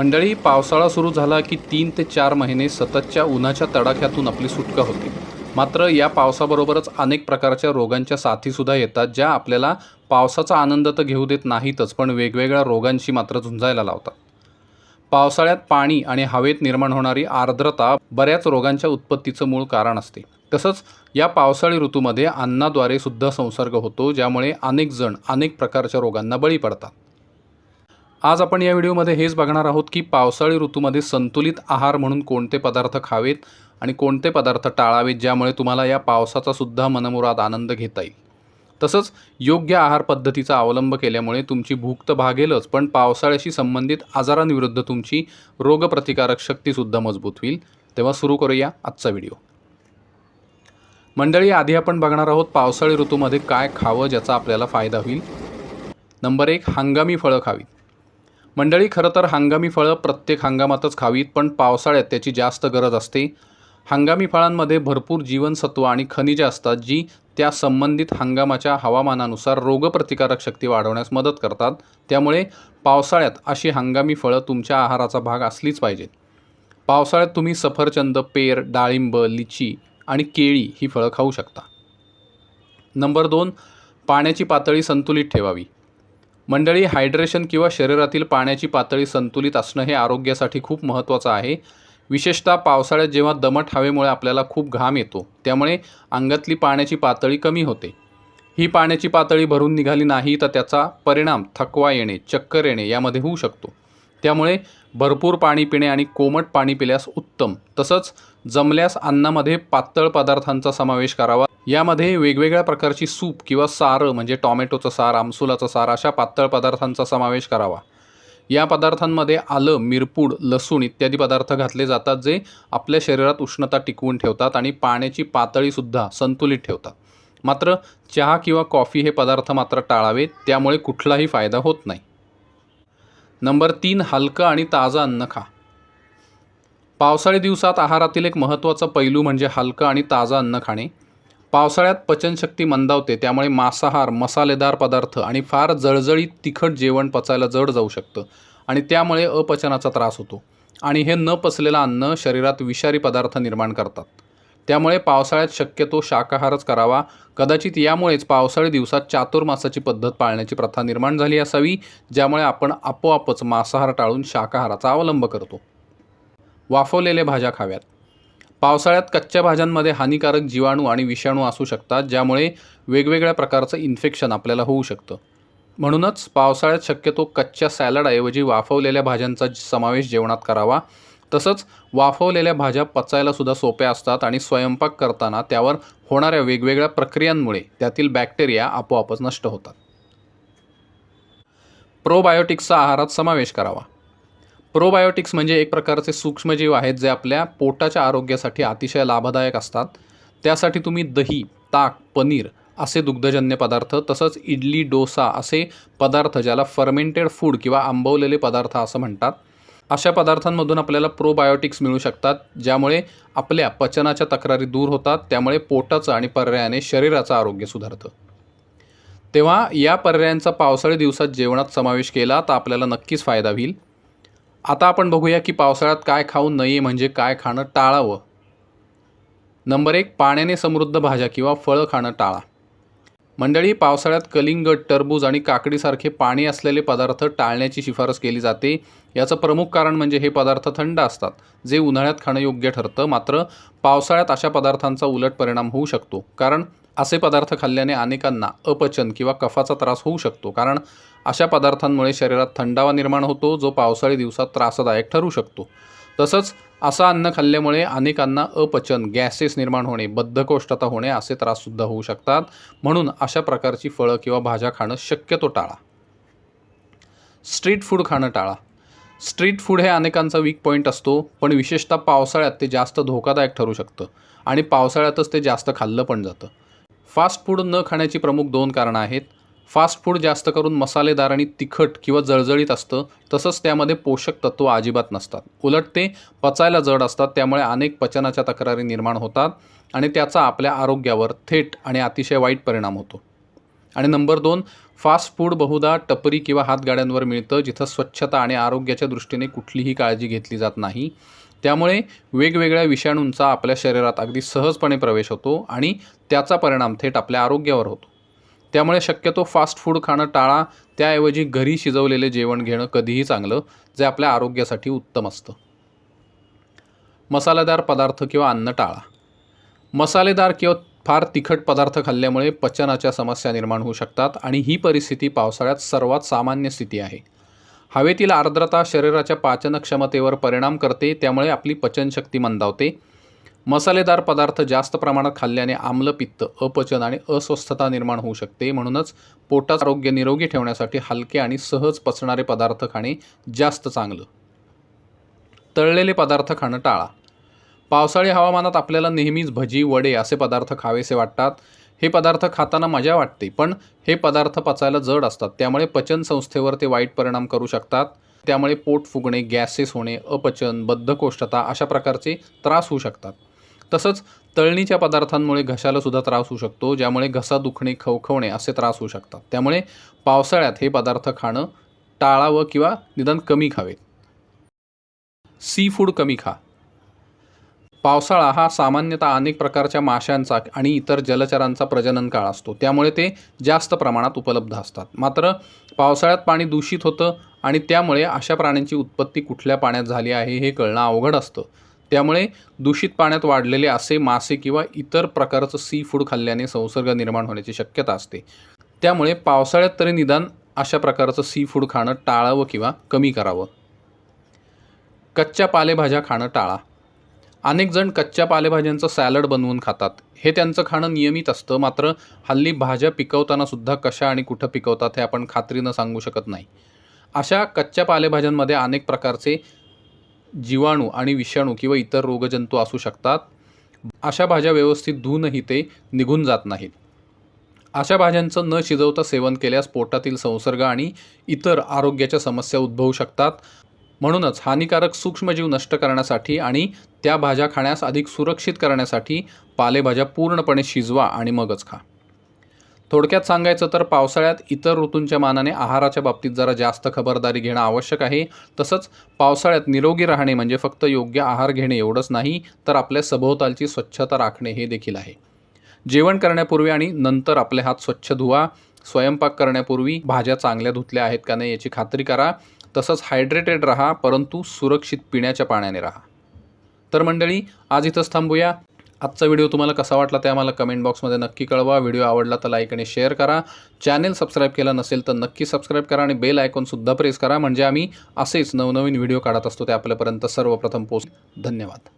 मंडळी पावसाळा सुरू झाला की तीन ते चार महिने सततच्या उन्हाच्या तडाख्यातून आपली सुटका होते. मात्र या पावसाबरोबरच अनेक प्रकारच्या रोगांच्या साथीसुद्धा येतात ज्या आपल्याला पावसाचा आनंद तर घेऊ देत नाहीतच पण वेगवेगळ्या रोगांशी मात्र झुंजायला लावतात. पावसाळ्यात पाणी आणि हवेत निर्माण होणारी आर्द्रता बऱ्याच रोगांच्या उत्पत्तीचं मूळ कारण असते. तसंच या पावसाळी ऋतूमध्ये अन्नाद्वारे सुद्धा संसर्ग होतो ज्यामुळे अनेक जण अनेक प्रकारच्या रोगांना बळी पडतात. आज आपण या व्हिडिओमध्ये हेच बघणार आहोत की पावसाळी ऋतूमध्ये संतुलित आहार म्हणून कोणते पदार्थ खावेत आणि कोणते पदार्थ टाळावेत ज्यामुळे तुम्हाला या पावसाचा सुद्धा मनमुराद आनंद घेता येईल. तसंच योग्य आहार पद्धतीचा अवलंब केल्यामुळे तुमची भूक तर भागेलच पण पावसाळ्याशी संबंधित आजारांविरुद्ध तुमची रोगप्रतिकारक शक्तीसुद्धा मजबूत होईल. तेव्हा सुरू करूया आजचा व्हिडिओ. मंडळी आधी आपण बघणार आहोत पावसाळी ऋतूमध्ये काय खावं ज्याचा आपल्याला फायदा होईल. नंबर एक हंगामी फळं खावीत. मंडळी खरं तर हंगामी फळं प्रत्येक हंगामातच खावीत पण पावसाळ्यात त्याची जास्त गरज असते. हंगामी फळांमध्ये भरपूर जीवनसत्व आणि खनिजे असतात जी त्या संबंधित हंगामाच्या हवामानानुसार रोगप्रतिकारक शक्ती वाढवण्यास मदत करतात. त्यामुळे पावसाळ्यात अशी हंगामी फळं तुमच्या आहाराचा भाग असलीच पाहिजेत. पावसाळ्यात तुम्ही सफरचंद पेर डाळिंब लिची आणि केळी ही फळं खाऊ शकता. नंबर दोन पाण्याची पातळी संतुलित ठेवावी. मंडळी हायड्रेशन किंवा शरीरातील पाण्याची पातळी संतुलित असणं हे आरोग्यासाठी खूप महत्त्वाचं आहे. विशेषतः पावसाळ्यात जेव्हा दमट हवेमुळे आपल्याला खूप घाम येतो त्यामुळे अंगातली पाण्याची पातळी कमी होते. ही पाण्याची पातळी भरून निघाली नाही तर त्याचा परिणाम थकवा येणे चक्कर येणे यामध्ये होऊ शकतो. त्यामुळे भरपूर पाणी पिणे आणि कोमट पाणी पिल्यास उत्तम. तसंच जमल्यास अन्नामध्ये पातळ पदार्थांचा समावेश करावा. यामध्ये वेगवेगळ्या प्रकारची सूप किंवा सारं म्हणजे टॉमॅटोचं सार आमसुलाचं सार अशा पातळ पदार्थांचा समावेश करावा. या पदार्थांमध्ये आलं मिरपूड लसूण इत्यादी पदार्थ घातले जातात जे आपल्या शरीरात उष्णता टिकवून ठेवतात आणि पाण्याची पातळीसुद्धा संतुलित ठेवतात. मात्र चहा किंवा कॉफी हे पदार्थ मात्र टाळावेत त्यामुळे कुठलाही फायदा होत नाही. नंबर तीन हलकं आणि ताजं अन्न खा. पावसाळी दिवसात आहारातील एक महत्त्वाचा पैलू म्हणजे हलकं आणि ताजं अन्न खाणे. पावसाळ्यात पचनशक्ती मंदावते त्यामुळे मांसाहार मसालेदार पदार्थ आणि फार जळजळीत तिखट जेवण पचायला जड जाऊ शकतं आणि त्यामुळे अपचनाचा त्रास होतो. आणि हे न पचलेलं अन्न शरीरात विषारी पदार्थ निर्माण करतात. त्यामुळे पावसाळ्यात शक्यतो शाकाहारच करावा. कदाचित यामुळेच पावसाळी दिवसात चातुर्मासाची पद्धत पाळण्याची प्रथा निर्माण झाली असावी ज्यामुळे आपण आपोआपच मांसाहार टाळून शाकाहाराचा अवलंब करतो. वाफवलेल्या भाज्या खाव्यात. पावसाळ्यात कच्च्या भाज्यांमध्ये हानिकारक जीवाणू आणि विषाणू असू शकतात ज्यामुळे वेगवेगळ्या प्रकारचं इन्फेक्शन आपल्याला होऊ शकतं. म्हणूनच पावसाळ्यात शक्यतो कच्च्या सॅलडऐवजी वाफवलेल्या भाज्यांचा समावेश जेवणात करावा. तसंच वाफवलेल्या भाज्या पचायलासुद्धा सोप्या असतात आणि स्वयंपाक करताना त्यावर होणाऱ्या वेगवेगळ्या प्रक्रियांमुळे त्यातील बॅक्टेरिया आपोआपच नष्ट होतात. प्रोबायोटिक्सचा आहारात समावेश करावा. प्रोबायोटिक्स म्हणजे एक प्रकारचे सूक्ष्मजीव आहेत जे आपल्या पोटाच्या आरोग्यासाठी अतिशय लाभदायक असतात. त्यासाठी तुम्ही दही ताक पनीर असे दुग्धजन्य पदार्थ तसंच इडली डोसा असे पदार्थ ज्याला फर्मेंटेड फूड किंवा आंबवलेले पदार्थ असं म्हणतात. अशा पदार्थांमधून आपल्याला प्रोबायोटिक्स मिळू शकतात ज्यामुळे आपल्या पचनाच्या तक्रारी दूर होतात त्यामुळे पोटाचं आणि पर्यायाने शरीराचं आरोग्य सुधारतं. तेव्हा या पर्यायांचा पावसाळी दिवसात जेवणात समावेश केला तर आपल्याला नक्कीच फायदा होईल. आता आपण बघूया की पावसाळ्यात काय खाऊ नये म्हणजे काय खाणं टाळावं. नंबर एक पाण्याने समृद्ध भाज्या किंवा फळं खाणं टाळा. मंडळी पावसाळ्यात कलिंगड टरबूज आणि काकडीसारखे पाणी असलेले पदार्थ टाळण्याची शिफारस केली जाते. याचं प्रमुख कारण म्हणजे हे पदार्थ थंड असतात जे उन्हाळ्यात खाणं योग्य ठरतं. मात्र पावसाळ्यात अशा पदार्थांचा उलट परिणाम होऊ शकतो. कारण असे पदार्थ खाल्ल्याने अनेकांना अपचन किंवा कफाचा त्रास होऊ शकतो. कारण अशा पदार्थांमुळे शरीरात थंडावा निर्माण होतो जो पावसाळी दिवसात त्रासदायक ठरू शकतो. तसंच असं अन्न खाल्ल्यामुळे अनेकांना अपचन गॅसेस निर्माण होणे बद्धकोष्ठता होणे असे त्राससुद्धा होऊ शकतात. म्हणून अशा प्रकारची फळं किंवा भाज्या खाणं शक्यतो टाळा. स्ट्रीट फूड खाणं टाळा. स्ट्रीट फूड हे अनेकांचा वीक पॉईंट असतो पण विशेषतः पावसाळ्यात ते जास्त धोकादायक ठरू शकतं आणि पावसाळ्यातच ते जास्त खाल्लं पण जातं. फास्ट फूड न खाण्याची प्रमुख दोन कारणं आहेत. फास्ट फूड जास्त करून मसालेदार आणि तिखट किंवा जळजळीत असतं तसंच त्यामध्ये पोषक तत्व अजिबात नसतात. उलट ते पचायला जड असतात त्यामुळे अनेक पचनाच्या तक्रारी निर्माण होतात आणि त्याचा आपल्या आरोग्यावर थेट आणि अतिशय वाईट परिणाम होतो. आणि नंबर दोन फास्ट फूड बहुधा टपरी किंवा हातगाड्यांवर मिळतं जिथं स्वच्छता आणि आरोग्याच्या दृष्टीने कुठलीही काळजी घेतली जात नाही. त्यामुळे वेगवेगळ्या विषाणूंचा आपल्या शरीरात अगदी सहजपणे प्रवेश होतो आणि त्याचा परिणाम थेट आपल्या आरोग्यावर होतो. त्यामुळे शक्यतो फास्ट फूड खाणं टाळा. त्याऐवजी घरी शिजवलेले जेवण घेणं कधीही चांगलं जे आपल्या आरोग्यासाठी उत्तम असतं. मसालेदार पदार्थ किंवा अन्न टाळा. मसालेदार किंवा फार तिखट पदार्थ खाल्ल्यामुळे पचनाच्या समस्या निर्माण होऊ शकतात आणि ही परिस्थिती पावसाळ्यात सर्वात सामान्य स्थिती आहे. हवेतील आर्द्रता शरीराच्या पाचन क्षमतेवर परिणाम करते त्यामुळे आपली पचनशक्ती मंदावते. मसालेदार पदार्थ जास्त प्रमाणात खाल्ल्याने आम्लपित्त अपचन आणि अस्वस्थता निर्माण होऊ शकते. म्हणूनच पोटाचं आरोग्य निरोगी ठेवण्यासाठी हलके आणि सहज पचणारे पदार्थ खाणे जास्त चांगलं. तळलेले पदार्थ खाणं टाळा. पावसाळी हवामानात आपल्याला नेहमीच भजी वडे असे पदार्थ खावेसे वाटतात. हे पदार्थ खाताना मजा वाटते पण हे पदार्थ पचायला जड असतात. त्यामुळे पचन संस्थेवर ते वाईट परिणाम करू शकतात. त्यामुळे पोट फुगणे गॅसेस होणे अपचन बद्धकोष्ठता अशा प्रकारचे त्रास होऊ शकतात. तसंच तळणीच्या पदार्थांमुळे घशाला सुद्धा त्रास होऊ शकतो ज्यामुळे घसा दुखणे खवखवणे असे त्रास होऊ शकतात. त्यामुळे पावसाळ्यात हे पदार्थ खाणं टाळावं किंवा निदान कमी खावे सी फूड कमी खा. पावसाळा हा सामान्यतः अनेक प्रकारच्या माशांचा आणि इतर जलचरांचा प्रजनन काळ असतो. त्यामुळे ते जास्त प्रमाणात उपलब्ध असतात. मात्र पावसाळ्यात पाणी दूषित होतं आणि त्यामुळे अशा प्राण्यांची उत्पत्ती कुठल्या पाण्यात झाली आहे हे कळणं अवघड असतं. त्यामुळे दूषित पाण्यात वाढलेले असे मासे किंवा इतर प्रकारचं सी फूड खाल्ल्याने संसर्ग निर्माण होण्याची शक्यता असते. त्यामुळे पावसाळ्यात तरी निदान अशा प्रकारचं सी फूड खाणं टाळावं किंवा कमी करावं? कच्च्या पालेभाज्या खाणं टाळा. अनेक जण कच्च्या पालेभाज्यांचं सॅलड बनवून खातात. हे त्यांचं खाणं नियमित असतं मात्र हल्ली भाज्या पिकवताना सुद्धा कशा आणि कुठं पिकवतात हे आपण खात्रीनं सांगू शकत नाही. अशा कच्च्या पालेभाज्यांमध्ये अनेक प्रकारचे जीवाणू आणि विषाणू किंवा इतर रोगजंतू असू शकतात. अशा भाज्या व्यवस्थित धुवूनही ते निघून जात नाहीत. अशा भाज्यांचं न शिजवता सेवन केल्यास पोटातील संसर्ग आणि इतर आरोग्याच्या समस्या उद्भवू शकतात. म्हणूनच हानिकारक सूक्ष्मजीव नष्ट करण्यासाठी आणि त्या भाज्या खाण्यास अधिक सुरक्षित करण्यासाठी पालेभाज्या पूर्णपणे शिजवा आणि मगच खा. थोडक्यात सांगायचं तर पावसाळ्यात इतर ऋतूंच्या मानाने आहाराच्या बाबतीत जरा जास्त खबरदारी घेणं आवश्यक आहे. तसंच पावसाळ्यात निरोगी राहणे म्हणजे फक्त योग्य आहार घेणे एवढंच नाही तर आपल्या सभोवतालची स्वच्छता राखणे हे देखील आहे. जेवण करण्यापूर्वी आणि नंतर आपले हात स्वच्छ धुवा स्वयंपाक करण्यापूर्वी भाज्या चांगल्या धुतल्या आहेत का नाही याची खात्री करा. तसंच हायड्रेटेड राहा परंतु सुरक्षित पिण्याच्या पाण्याने राहा. तर मंडळी आज इथंच थांबूया. आजचा व्हिडिओ तुम्हाला कसा वाटला ते आम्हाला कमेंट बॉक्समध्ये नक्की कळवा. व्हिडिओ आवडला तर लाईक आणि शेअर करा. चॅनेल सबस्क्राईब केलं नसेल तर नक्की सबस्क्राईब करा आणि बेल आयकॉनसुद्धा प्रेस करा. म्हणजे आम्ही असेच नवनवीन व्हिडिओ काढत असतो ते आपल्यापर्यंत सर्वप्रथम पोच धन्यवाद.